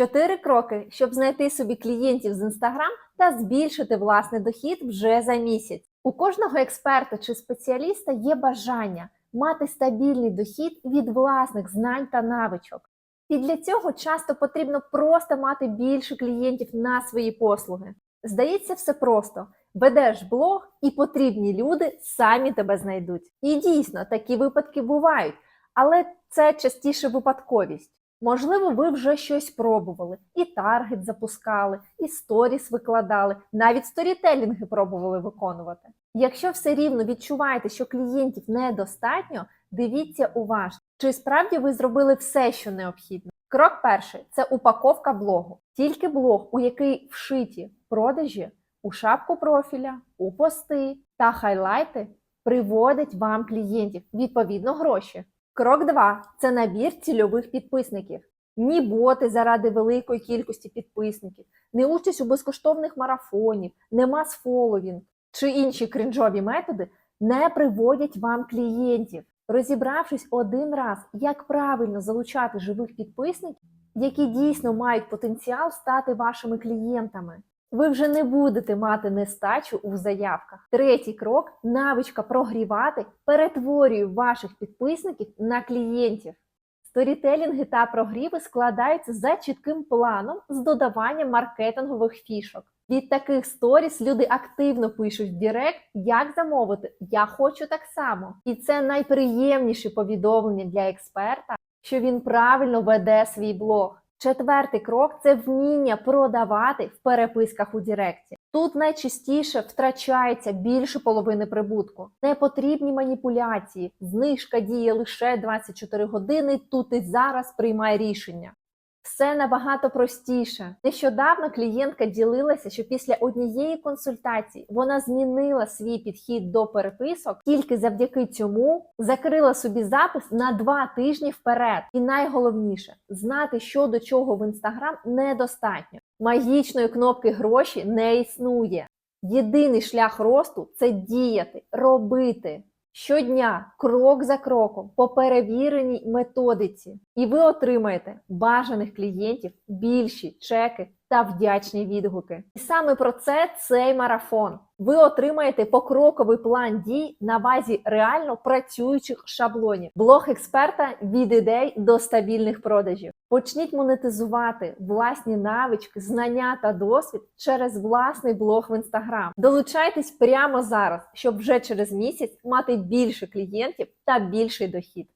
Чотири кроки, щоб знайти собі клієнтів з Instagram та збільшити власний дохід вже за місяць. У кожного експерта чи спеціаліста є бажання мати стабільний дохід від власних знань та навичок. І для цього часто потрібно просто мати більше клієнтів на свої послуги. Здається, все просто. Ведеш блог, і потрібні люди самі тебе знайдуть. І дійсно, такі випадки бувають, але це частіше випадковість. Можливо, ви вже щось пробували, і таргет запускали, і сторіс викладали, навіть сторітелінги пробували виконувати. Якщо все рівно відчуваєте, що клієнтів недостатньо, дивіться уважно, чи справді ви зробили все, що необхідно. Крок перший це упаковка блогу. Тільки блог, у який вшиті продажі у шапку профіля, у пости та хайлайти, приводить вам клієнтів, відповідно, гроші. Крок 2 це набір цільових підписників. Ні боти заради великої кількості підписників, не участь у безкоштовних марафонів, не мас-фоловінг чи інші крінжові методи не приводять вам клієнтів. Розібравшись один раз, як правильно залучати живих підписників, які дійсно мають потенціал стати вашими клієнтами. Ви вже не будете мати нестачу у заявках. Третій крок навичка прогрівати перетворює ваших підписників на клієнтів. Сторітелінги та прогріви складаються за чітким планом з додаванням маркетингових фішок. Від таких сторіс люди активно пишуть в Директ, як замовити, я хочу так само. І це найприємніше повідомлення для експерта, що він правильно веде свій блог. Четвертий крок це вміння продавати в переписках у Діректі. Тут найчастіше втрачається більше половини прибутку. Не потрібні маніпуляції, знижка діє лише 24 години. Тут і зараз приймай рішення. Все набагато простіше. Нещодавно клієнтка ділилася, що після однієї консультації вона змінила свій підхід до переписок, тільки завдяки цьому закрила собі запис на два тижні вперед. І найголовніше знати, що до чого в інстаграм недостатньо. Магічної кнопки гроші не існує. Єдиний шлях росту це діяти, робити. Щодня, крок за кроком, по перевіреній методиці, і ви отримаєте бажаних клієнтів, більші чеки та вдячні відгуки. І саме про це цей марафон. Ви отримаєте покроковий план дій на базі реально працюючих шаблонів, блог експерта від ідей до стабільних продажів. Почніть монетизувати власні навички, знання та досвід через власний блог в інстаграм. Долучайтесь прямо зараз, щоб вже через місяць мати більше клієнтів та більший дохід.